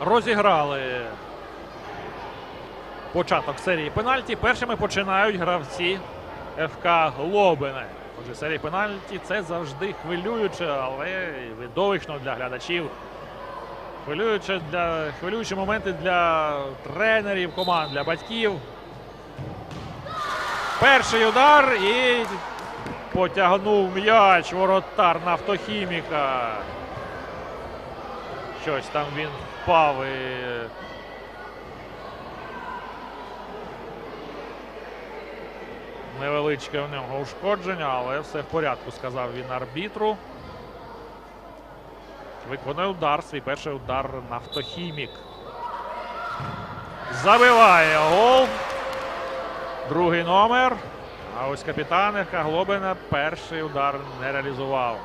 розіграли початок серії пенальті. Першими починають гравці ФК Глобине. Отже, серія пенальті це завжди хвилююче, але видовищно для глядачів. Хвилююче для хвилюючі моменти для тренерів команд, для батьків. Перший удар і потягнув м'яч воротар нафтохіміка. Щось там він впав і. Невеличке в нього ушкодження, але все в порядку, сказав він арбітру. Виконує удар, свій перший удар нафтохімік. Забиває гол. Другий номер. А ось капітан ФК Глобина перший удар не реалізував.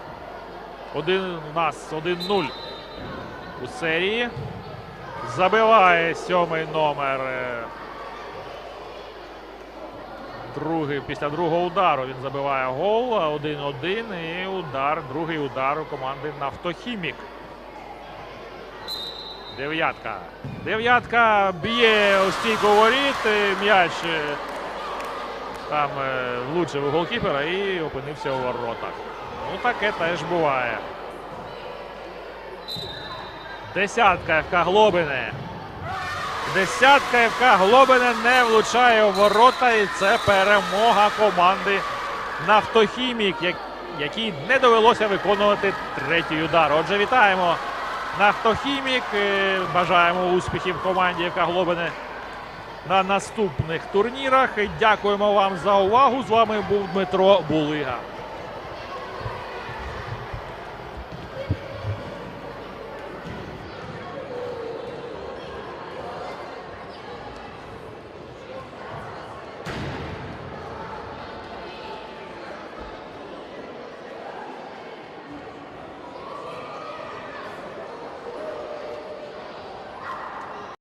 Один у нас 1-0 у серії. Забиває сьомий номер. е, Другий, після другого удару він забиває гол. 1-1. І удар, другий удар у команди Нафтохімік. Дев'ятка. Дев'ятка б'є у стійку воріт. М'яч е, там е, влучив у голкіпера і опинився у воротах. Ну, таке теж буває. Десятка ФК Глобине. Десятка ФК Глобине не влучає у ворота. І це перемога команди Нафтохімік, якій не довелося виконувати третій удар. Отже, вітаємо Нафтохімік. Е, Бажаємо успіхів команді ФК Глобине на наступних турнірах. Дякуємо вам за увагу. З вами був Дмитро Булига.